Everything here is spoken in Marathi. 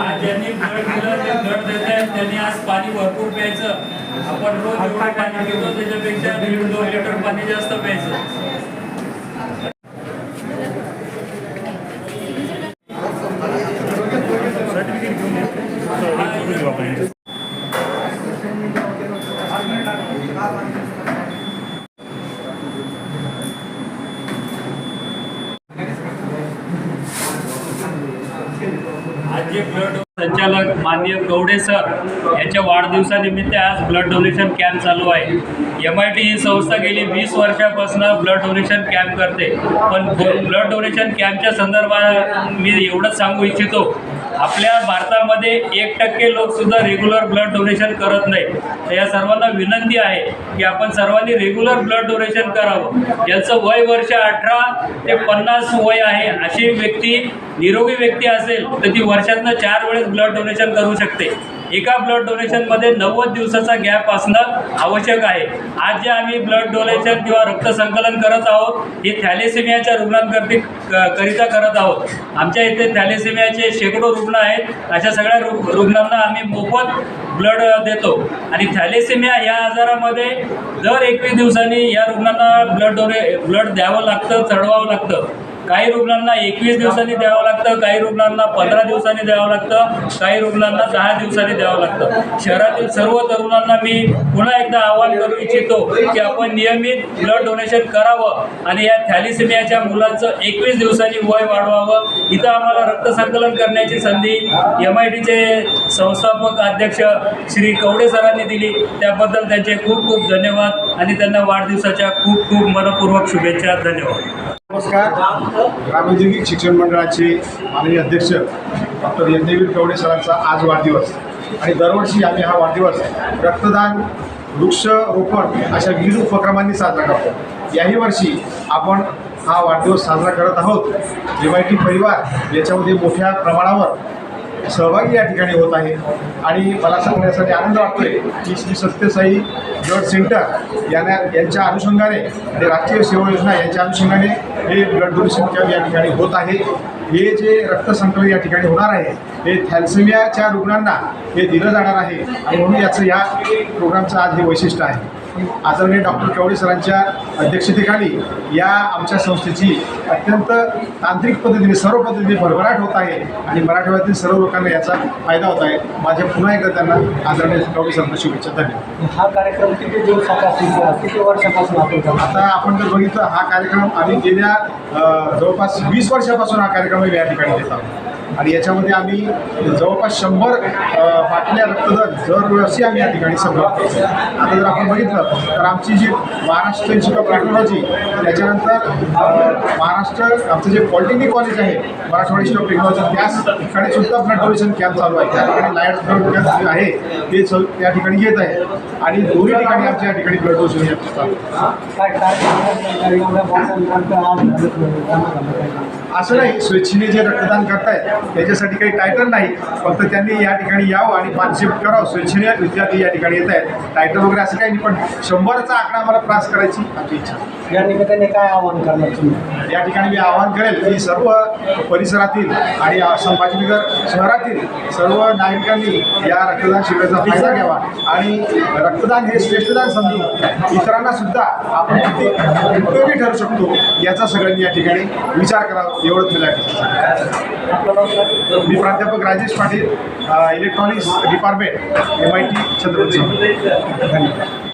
आज ज्यांनी ब्लड दिलं ते ब्लड देत आहेत. त्यांनी आज पाणी भरपूर प्यायचं. आपण रोज पाणी पितो त्याच्यापेक्षा दीड दोन लिटर पाणी जास्त प्यायचं. आज जे ब्लड संचालक माननीय गवडे सर यांच्या वाढदिवसानिमित्त आज ब्लड डोनेशन कॅम्प चालू आहे. एम आय टी ही संस्था गेली वीस वर्षापासून ब्लड डोनेशन कॅम्प करते. पण ब्लड डोनेशन कॅम्पच्या संदर्भात मी एवढंच सांगू इच्छितो आपल्या भारतामध्ये एक टक्के लोकसुद्धा रेग्युलर ब्लड डोनेशन करत नाही. तर या सर्वांना विनंती आहे की आपण सर्वांनी रेग्युलर ब्लड डोनेशन करावं. ज्यांचं वय वर्ष अठरा ते पन्नास वय आहे अशी व्यक्ती निरोगी व्यक्ती असेल तर ती वर्षातनं चार वेळेस ब्लड डोनेशन करू शकते. एका ब्लड डोनेशनमध्ये नव्वद दिवसाचा गॅप असणं आवश्यक आहे. आज जे आम्ही ब्लड डोनेशन किंवा रक्त संकलन करत आहोत हे थॅलेसेमियाच्या रुग्णांकरती क- करिता करत आहोत. आमच्या इथे थॅलेसेमियाचे शेकडो रुग्ण आहेत. अशा सगळ्या रु रुग्णांना आम्ही मोफत ब्लड देतो. आणि थॅलेसेमिया या आजारामध्ये दर एकवीस दिवसांनी या रुग्णांना ब्लड डोने ब्लड द्यावं लागतं चढवावं लागतं. काही रुग्णांना एकवीस दिवसांनी द्यावं लागतं काही रुग्णांना पंधरा दिवसांनी द्यावं लागतं काही रुग्णांना दहा दिवसांनी द्यावं लागतं. शहरातील सर्व तरुणांना मी पुन्हा एकदा आवाहन करू इच्छितो की आपण नियमित ब्लड डोनेशन करावं आणि या थॅलिसेमियाच्या मुलांचं एकवीस दिवसांनी वय वाढवावं. इथं आम्हाला रक्त संकलन करण्याची संधी एम आय टीचे संस्थापक अध्यक्ष श्री कवडे सरांनी दिली. त्याबद्दल त्यांचे खूप खूप धन्यवाद आणि त्यांना वाढदिवसाच्या खूप खूप मनपूर्वक शुभेच्छा. धन्यवाद. नमस्कार. ग्रामोद्योगिक शिक्षण मंडळाचे माननीय अध्यक्ष डॉक्टर यज्ञवीर कवडे सरांचा आज वाढदिवस. आणि दरवर्षी आम्ही हा वाढदिवस रक्तदान वृक्षरोपण अशा विविध उपक्रमांनी साजरा करतो. याही वर्षी आपण हा वाढदिवस साजरा करत आहोत. एम आय टी परिवार याच्यामध्ये मोठ्या प्रमाणावर सहभागी या ठिकाणी होत आहे. आणि मला सांगण्यासाठी आनंद वाटतोय की श्री सत्यसाई ब्लड सेंटर यांना यांच्या अनुषंगाने आणि राष्ट्रीय सेवा योजना यांच्या अनुषंगाने हे ब्लड डोनेशन कॅम्प या ठिकाणी होत आहे. हे जे रक्त संकलन या ठिकाणी होणार आहे हे थॅल्सेमियाच्या रुग्णांना हे दिलं जाणार आहे. आणि म्हणून याचं या प्रोग्रामचं आज हे वैशिष्ट्य आहे. आदरणीय डॉक्टर कवडे सरांच्या अध्यक्षतेखाली या आमच्या संस्थेची अत्यंत तांत्रिक पद्धतीने सर्व पद्धतीने भरभराट होत आहे आणि मराठवाड्यातील सर्व लोकांना याचा फायदा होत आहे. माझ्या पुन्हा एकदा त्यांना आदरणीय कवडे सरांना शुभेच्छा धन्यवाद. हा कार्यक्रम किती दिवसापासून किती वर्षापासून आपण आता आपण जर बघितलं हा कार्यक्रम आम्ही गेल्या जवळपास वीस वर्षापासून हा कार्यक्रम या ठिकाणी घेत आहोत. आणि याच्यामध्ये आम्ही जवळपास शंभर बाटल्या रक्तदान दरवर्षी आम्ही या ठिकाणी संग्रह करतो. आता जर आपण बघितलं तर आमची जी महाराष्ट्र इन्स्टिट्यूट ऑफ टेक्नॉलॉजी त्याच्यानंतर महाराष्ट्र आमचं जे पॉलिटेक्निक कॉलेज आहे मराठवाडा इन्स्टिट्यूट ऑफ टेक्नॉलॉजी त्याच ठिकाणी सुद्धा ब्लड कॅम्प चालू आहे. त्या ठिकाणी लायट कॅम्प जे आहे ते त्या ठिकाणी घेत आहे. आणि दोन्ही ठिकाणी आमच्या या ठिकाणी ब्लड कॅम्प चालू असं नाही स्वेच्छेने जे रक्तदान करतायत त्याच्यासाठी काही टायटल नाही. फक्त त्यांनी या ठिकाणी यावं आणि पार्टिसिपेट करावं. स्वेच्छेने विद्यार्थी या ठिकाणी येत आहेत. टायटल वगैरे असं काही नाही पण शंभरचा आकडा आम्हाला प्रास करायची आमची इच्छा या निमित्ताने काय आव्हान करणार तुम्ही? या ठिकाणी मी आवाहन करेल की सर्व परिसरातील आणि संभाजीनगर शहरातील सर्व नागरिकांनी या रक्तदान शिबिराचा फायदा घ्यावा. आणि रक्तदान हे श्रेष्ठदान समजून इतरांना सुद्धा आपण किती उपयोगी ठरू शकतो याचा सगळ्यांनी या ठिकाणी विचार करावा. एवढंच मला मी प्राध्यापक Rajesh Patil electronics department M I T Chhatrapati धन्यवाद.